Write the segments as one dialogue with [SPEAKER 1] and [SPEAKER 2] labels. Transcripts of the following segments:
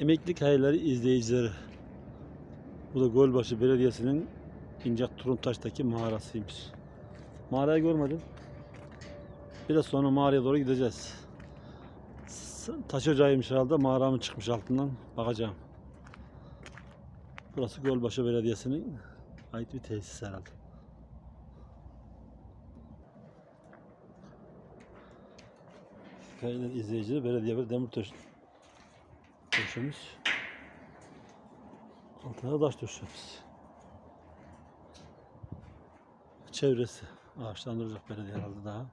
[SPEAKER 1] Emeklilik hayalleri izleyicileri. Bu da Gölbaşı Belediyesi'nin İncak Turuntaş'taki mağarasıymış. Mağarayı görmedim. Biraz sonra mağaraya doğru gideceğiz. Taş ocağıymış herhalde. Mağara mı çıkmış altından? Bakacağım. Burası Gölbaşı Belediyesi'nin ait bir tesis herhalde. Kayıtlı izleyicileri belediye bir demir taş döşemiş. Altına taş döşemiş. Çevresi ağaçlandıracak belediye herhalde daha.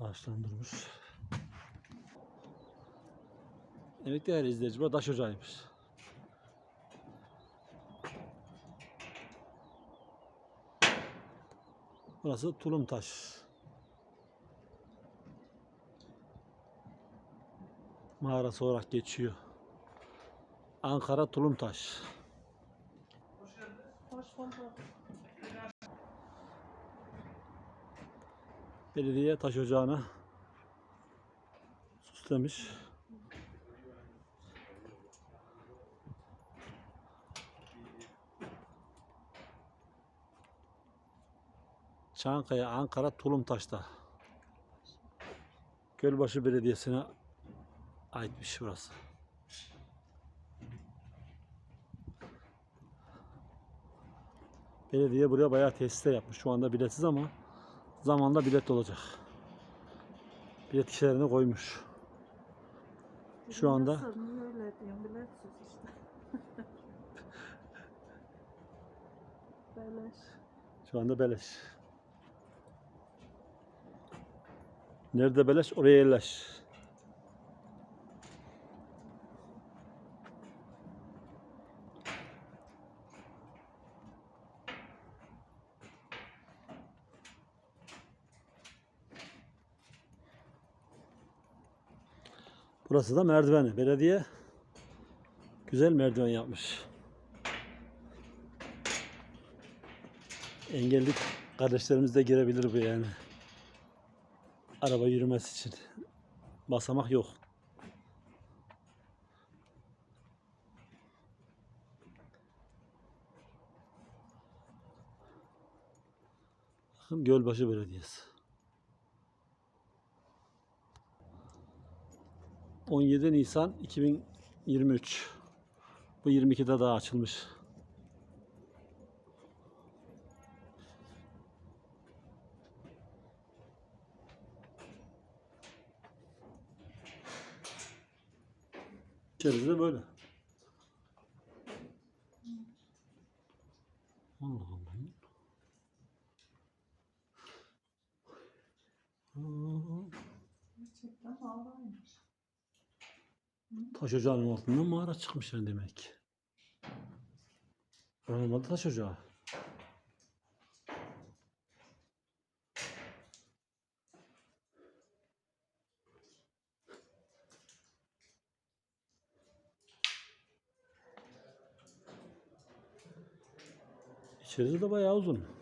[SPEAKER 1] Ağaçlandırmış. Evet değerli izleyici bu taş ocağıymış. Burası tulum taş. Mağarası olarak geçiyor. Ankara Tulumtaş. Belediye taş ocağına süslemiş. Çankaya, Ankara, Tulumtaş'ta. Gölbaşı Belediyesi'ne aitmiş burası. Belediye buraya bayağı tesisler yapmış. Şu anda biletsiz ama zamanla bilet olacak. Bilet kişilerini koymuş. Şu anda.
[SPEAKER 2] Beleş.
[SPEAKER 1] şu anda beleş. Nerede beleş oraya yerleş. Burası da merdiveni. Belediye güzel merdiven yapmış. Engelli kardeşlerimiz de girebilir bu yani. Araba yürümesi için. Basamak yok. Gölbaşı Belediyesi. 17 Nisan 2023. Bu 22'de daha açılmış. İçerisi böyle. Allah Allah.
[SPEAKER 2] Gerçekten havaymış.
[SPEAKER 1] Taş ocağının altından mağara çıkmış yani demek. Normalde taş ocağı. İçerisi de bayağı uzun.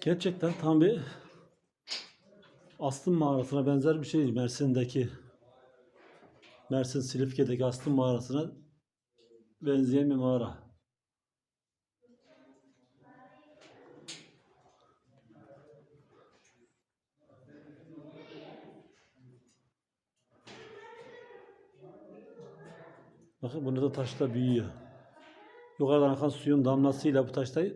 [SPEAKER 1] Gerçekten tam bir Astım mağarasına benzer bir şey. Mersin'deki Mersin Silifke'deki Astım mağarasına benzeyen bir mağara. Bakın burada da taşlar büyüyor. Yukarıdan akan suyun damlasıyla bu taşlar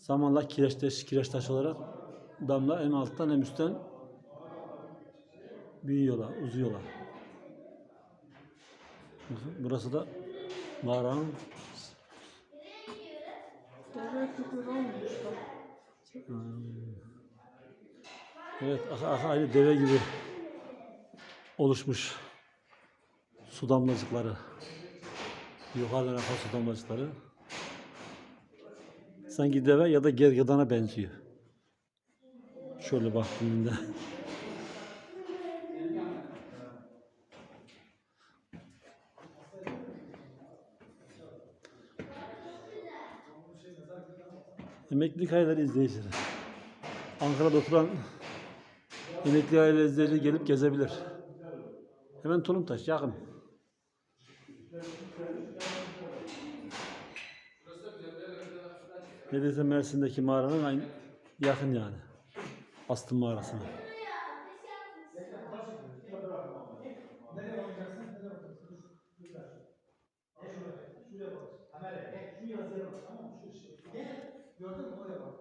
[SPEAKER 1] zamanla kireçleş, kireç taş olarak damla hem alttan hem üstten büyüyorlar, uzuyorlar. Burası da mağaranın Evet, aynı deve gibi oluşmuş su damlacıkları. Yukarıdan akan su damlacıkları. Sanki deve ya da gergedana benziyor. Şöyle baktığımda. Emeklilik aileleri izleyicileri. Ankara'da oturan emekli aile izleyicileri gelip gezebilir. Hemen Tulumtaş yakın. Neredeyse Mersin'deki mağaranın aynı, yakın yani. Astım mağarasına. Gördün mü? Oraya bak.